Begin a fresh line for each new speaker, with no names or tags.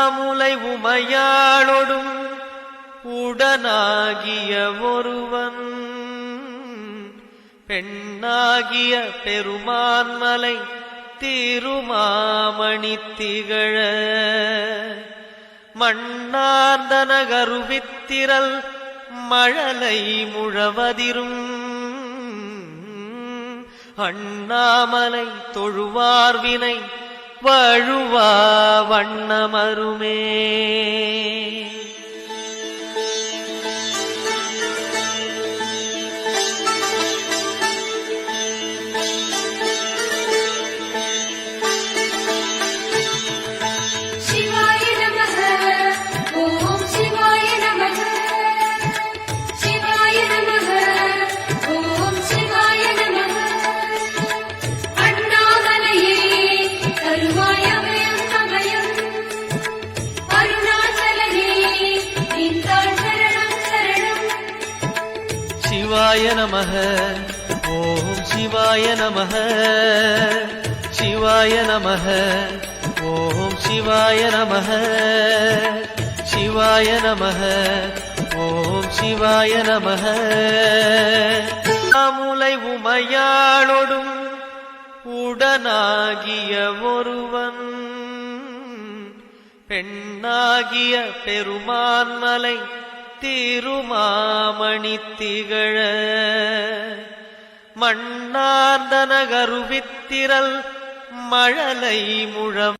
அமுலை உமையாளொடும் உடனாகிய ஒருவன். பெண்ணாகிய பெருமான்மலை திருமாமணி திகழ. மண்ணார்ந்தன கருவித்திரல் மழலை முழவதிரும். அண்ணாமலை தொழுவார்வினை வழுவா வண்ணமருமே சிவாய நமக. ஓம் சிவாய நமக. சிவாய நமக. ஓம் சிவாய நமக. சிவாய நமக. ஓம் சிவாய நமக. அமுலை உமையாளொடும் உடனாகிய ஒருவன். பெண்ணாகிய பெருமான்மலை திருமாமணி திகழ. மண்ணார்ந்தன கருவித்திரல் மழலை முழம்